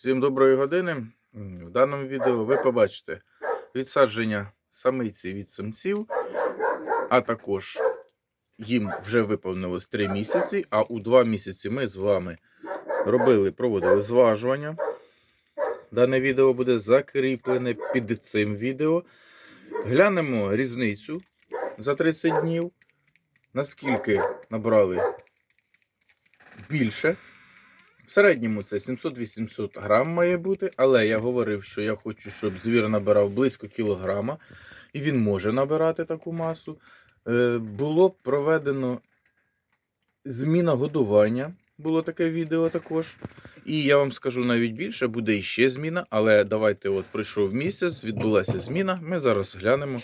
Всім доброї години. В даному відео ви побачите відсадження самиці від самців, а також їм вже виповнилось 3 місяці, а у 2 місяці ми з вами робили, проводили зважування. Дане відео буде закріплене під цим відео. Глянемо різницю за 30 днів, наскільки набрали більше. В середньому це 700-800 грам має бути, але я говорив, що я хочу, щоб звір набирав близько кілограма, і він може набирати таку масу. Е, було проведено зміна годування, було таке відео також. І я вам скажу навіть більше, буде іще зміна, але давайте от пройшов місяць, відбулася зміна. Ми зараз глянемо,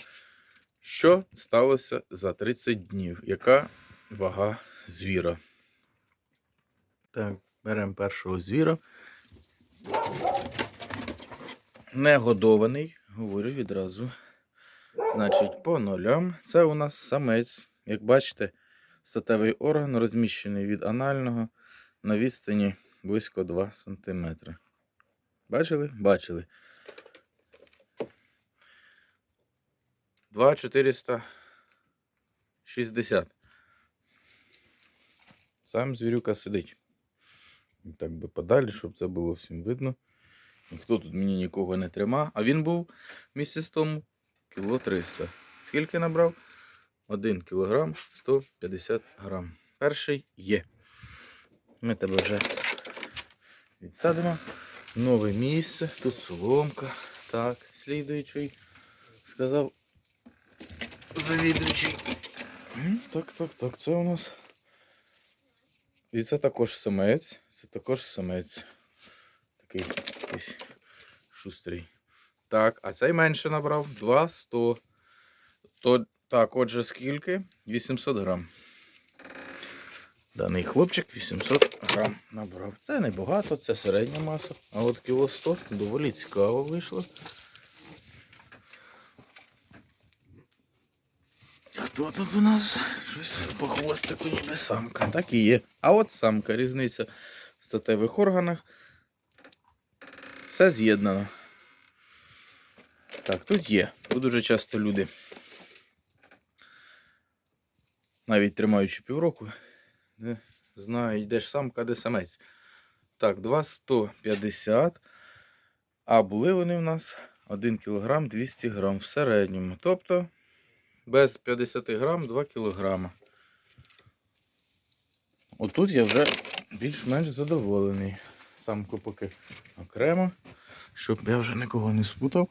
що сталося за 30 днів, яка вага звіра. Так, беремо першого звіра. Не годований, говорю відразу. Значить, по нолям. Це у нас самець. Як бачите, статевий орган розміщений від анального на відстані близько 2 см. Бачили? Бачили. 2,460. Сам звірюка сидить. Так би подалі, щоб це було всім видно. Ніхто тут мені нікого не тримав. А він був місяць тому кіло 300. Скільки набрав? 1 кілограм 150 грам. Перший є. Ми тебе вже відсадимо. Нове місце. Тут соломка. Так, слідуючий. Сказав завідуючий. Так, так, так, це у нас. І це також самець. Це також самець. Такий якийсь шустрий. Так, а цей менше набрав 200. То так, отже, скільки? 800 грам. Даний хлопчик 800 грам набрав. Це не багато, це середня маса. А от кіло 100 доволі цікаво вийшло. Хто тут у нас? Щось по хвостику ніби самка. Так і є. А от самка, різниця в статевих органах. Все з'єднано. Так, тут є. Тут дуже часто люди, навіть тримаючи півроку, не знають, де ж самка, де самець. Так, 2,150. А були вони в нас 1 кг 200 г в середньому. Тобто без 50 грам 2 кг. Отут я вже більш-менш задоволений. Самку поки окремо, щоб я вже нікого не спутав.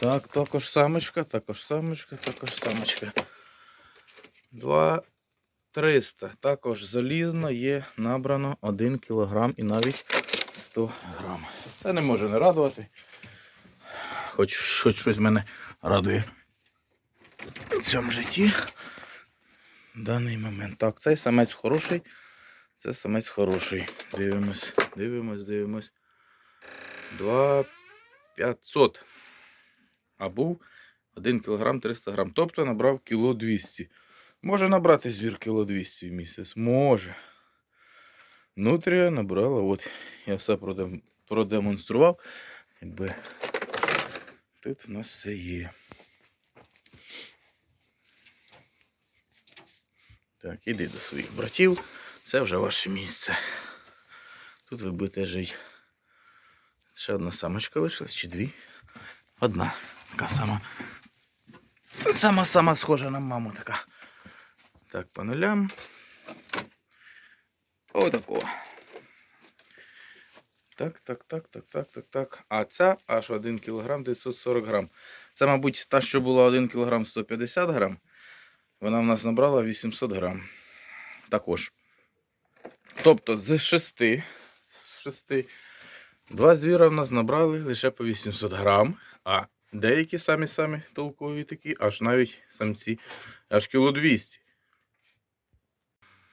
Так, також самочка, також самочка, також самочка. 2 300. Також залізно є набрано 1 кг і навіть 100 грам. Це не може не радувати. Хоч, щось мене радує в цьому житті. В даний момент. Так, цей самець хороший. Це самець хороший. Дивимось, дивимось, дивимось. 2500. А був 1 кг 300 грам. Тобто набрав кіло 200. Може набрати звір кіло 200 в місяць? Може. Нутрія набрала. От я все продем- продемонстрував. Якби тут у нас все є. Так, іди до своїх братів. Це вже ваше місце. Тут ви будете жити. Ще одна самочка лишилась чи дві? Одна. Така сама. Сама-сама схожа на маму така. Так, по нулям. Отако. Так, так, так, так, так, так, так. А ця аж 1 кг 940 грам. Це, мабуть, та, що була 1 кг 150 грам. Вона в нас набрала 800 грам. Також. Тобто з 6, з 6 два звіра в нас набрали лише по 800 грам, а деякі самі-самі толкові такі, аж навіть самці, аж кіло 200.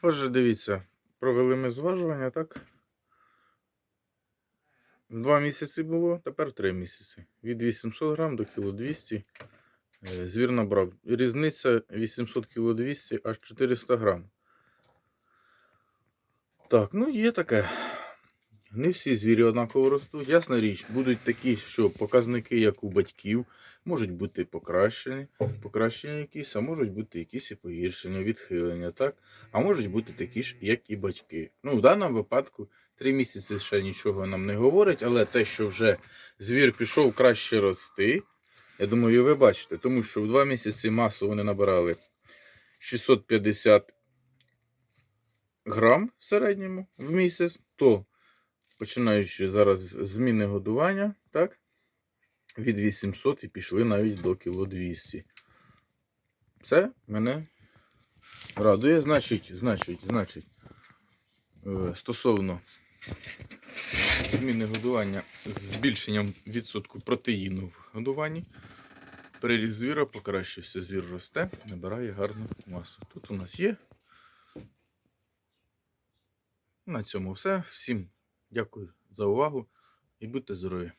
Отже, дивіться, провели ми зважування, так? Два місяці було, тепер три місяці. Від 800 грам до кіло 200 е, звір набрав. Різниця 800 кіло 200 аж 400 грам. Так, ну є таке. не всі звірі однаково ростуть. Ясна річ, будуть такі, що показники, як у батьків, можуть бути покращені, покращення якісь, а можуть бути якісь і погіршення, відхилення, так? А можуть бути такі ж, як і батьки. Ну, в даному випадку три місяці ще нічого нам не говорить, але те, що вже звір пішов краще рости, я думаю, ви бачите, тому що в два місяці масу вони набирали 650 грам в середньому в місяць, то починаючи зараз зміни годування, так, від 800 і пішли навіть до кіло 200. Це мене радує. Значить, значить, значить, е, стосовно зміни годування з збільшенням відсотку протеїну в годуванні. Приріст звіра покращився, звір росте, набирає гарну масу. Тут у нас є. На цьому все. Всім дякую за увагу і будьте здорові!